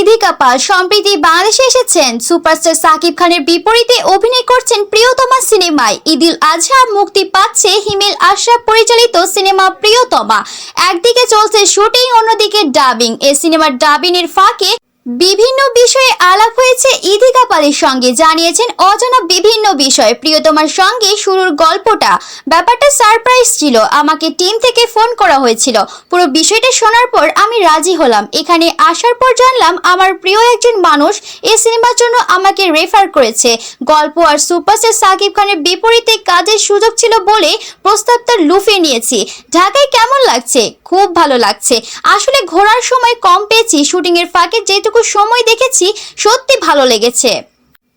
ইদিকা পাল সম্প্রতি বাংলাদেশে এসেছেন। সুপারস্টার সাকিব খানের বিপরীতে অভিনয় করছেন প্রিয়তমা সিনেমায়। ঈদুল আজহা মুক্তি পাচ্ছে হিমেল আশরাফ পরিচালিত সিনেমা প্রিয়তমা। একদিকে চলছে শুটিং, অন্যদিকে ডাবিং এই সিনেমার ডাবিং এর ফাঁকে বিভিন্ন বিষয়ে আলাপ হয়েছে ইদিকা পালের সঙ্গে, জানিয়েছেন অজানা বিভিন্ন বিষয়। প্রিয়তমার সঙ্গে শুরুর গল্পটা। ব্যাপারটা সারপ্রাইজ ছিল, আমাকে টিম থেকে ফোন করা হয়েছিল। পুরো বিষয়টা শোনার পর আমি রাজি হলাম। এখানে আসার পর জানলাম, আমার প্রিয় একজন মানুষ এই সিনেমার জন্য আমাকে রেফার করেছে। গল্প আর সুপারস্টার সাকিব খানের বিপরীতে কাজের সুযোগ ছিল বলে প্রস্তাবটা লুফে নিয়েছি। ঢাকায় কেমন লাগছে? খুব ভালো লাগছে। আসলে ঘোরার সময় কম পেয়েছি শুটিং ফাঁকে ফাঁকে যেটুকু সময় দেখেছি, সত্যি ভালো লেগেছে।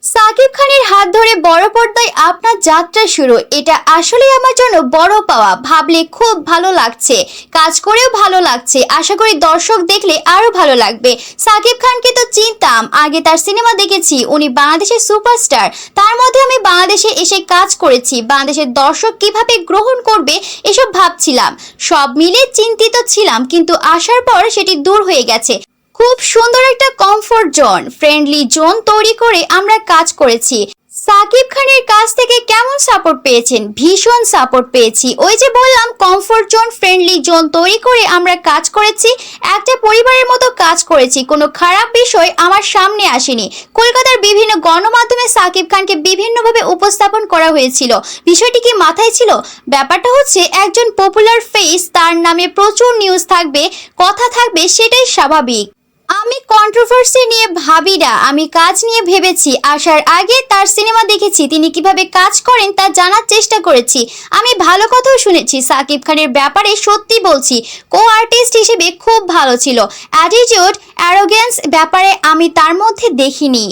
সাকিব খানের হাত ধরে বড় পর্দায় আপনার যাত্রা শুরু। এটা আসলে আমার জন্য বড় পাওয়া। ভাবলে খুব ভালো লাগছে। কাজ করেও ভালো লাগছে। আশা করি দর্শক দেখলে আরও ভালো লাগবে। সাকিব খানকে তো চিনতাম। আগে তার সিনেমা দেখেছি। উনি বাংলাদেশের সুপারস্টার। তার মধ্যে আমি বাংলাদেশে এসে কাজ করেছি। বাংলাদেশের দর্শক কীভাবে গ্রহণ করবে, এসব ভাবছিলাম। সব মিলে চিন্তিত ছিলাম, কিন্তু আসার পর সেটি দূর হয়ে গেছে। খুব সুন্দর একটা কমফোর্ট জোন ফ্রেন্ডলি জোন তৈরি করে আমরা কাজ করেছি। সাকিব খানের কাছ থেকে কেমন সাপোর্ট পেয়েছেন? ভীষণ সাপোর্ট পেয়েছি। ওই যে বললাম কমফোর্ট জোন ফ্রেন্ডলি জোন তৈরি করে আমরা কাজ করেছি। একটা পরিবারের মতো কাজ করেছি। কোনো খারাপ বিষয় আমার সামনে আসেনি। কলকাতার বিভিন্ন গণমাধ্যমে সাকিব খানকে বিভিন্নভাবে উপস্থাপন করা হয়েছিল। বিষয়টি কি মাথায় ছিল? ব্যাপারটা হচ্ছে, একজন পপুলার ফেস তার নামে প্রচুর নিউজ থাকবে, কথা থাকবে, সেটাই স্বাভাবিক। আমি কন্ট্রোভার্সি নিয়ে ভাবি না আমি কাজ নিয়ে ভেবেছি, আসার আগে তার সিনেমা দেখেছি, তিনি কীভাবে কাজ করেন তা জানার চেষ্টা করেছি। আমি ভালো কথাও শুনেছি, সাকিব খানের ব্যাপারে সত্যি বলছি কো আর্টিস্ট হিসেবে খুব ভালো ছিল। অ্যাটিটিউড অ্যারোগেন্স ব্যাপারে আমি তার মধ্যে দেখিনি।